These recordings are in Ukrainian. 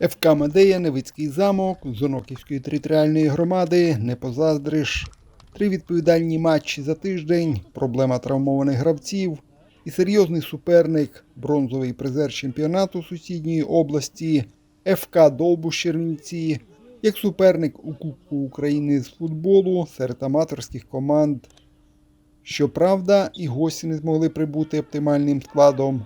ФК Медея, Невицький замок, Зоноківської територіальної громади, не позаздриш. Три відповідальні матчі за тиждень, проблема травмованих гравців і серйозний суперник, бронзовий призер чемпіонату сусідньої області, ФК Довбуш Чернівці, як суперник у Кубку України з футболу серед аматорських команд. Щоправда, і гості не змогли прибути оптимальним складом,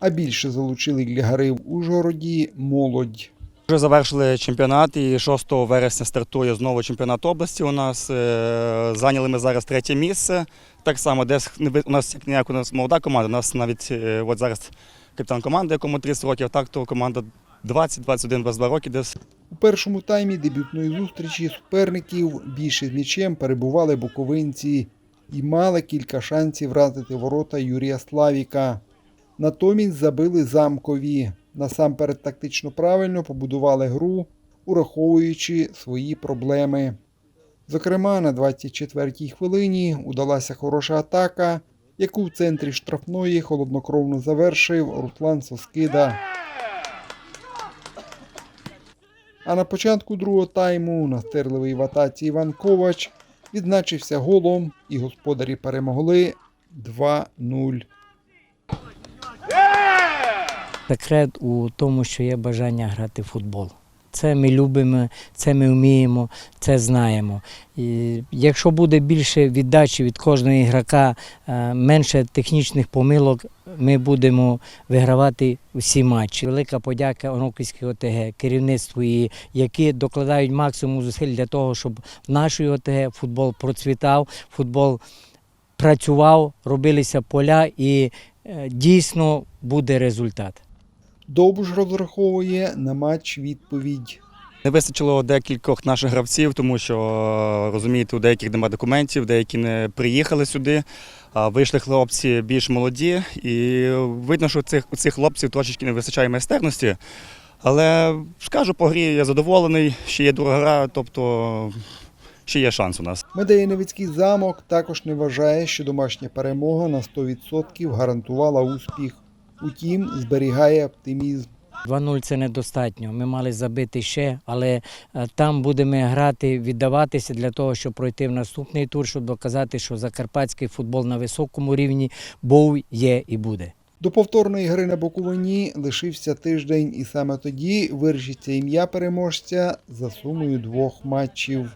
а більше залучили для гри в Ужгороді молодь. Вже завершили чемпіонат і 6 вересня стартує знову чемпіонат області. У нас Е, зайняли ми зараз третє місце. Так само, ви- у нас як ніяк у нас молода команда. У нас навіть е, от зараз капітан команди, якому 30 років, так то команда 20, 21, 22 роки десь. У першому таймі дебютної зустрічі суперників більше з м'ячем перебували буковинці і мали кілька шансів вразити ворота Юрія Славіка. Натомість забили замкові. Насамперед тактично правильно побудували гру, ураховуючи свої проблеми. Зокрема, на 24-й хвилині удалася хороша атака, яку в центрі штрафної холоднокровно завершив Руслан Соскида. А на початку другого тайму настирливий в атаці Іван Ковач відзначився голом, і господарі перемогли 2-0. Секрет у тому, що є бажання грати в футбол. Це ми любимо, це ми вміємо, це знаємо. І якщо буде більше віддачі від кожного ігрока, е, менше технічних помилок, ми будемо вигравати всі матчі. Велика подяка Оноківській ОТГ, керівництву, і які докладають максимум зусиль для того, щоб в нашій ОТГ футбол процвітав, футбол працював, робилися поля і е, дійсно буде результат. Довбуш розраховує на матч відповідь. Не вистачило декількох наших гравців, тому що розумієте, у деяких немає документів, деякі не приїхали сюди. А вийшли хлопці більш молоді, і видно, що цих, у цих хлопців трошечки не вистачає майстерності. Але скажу, по грі я задоволений, ще є друга гра, тобто ще є шанс у нас. Медеєневицький замок також не вважає, що домашня перемога на 100% гарантувала успіх. Утім, зберігає оптимізм. 2-0 це недостатньо. Ми мали забити ще, але е, там будемо грати, віддаватися для того, щоб пройти в наступний тур, щоб доказати, що закарпатський футбол на високому рівні був, є і буде. До повторної гри на Буковині лишився тиждень, і саме тоді вирішиться ім'я переможця за сумою двох матчів.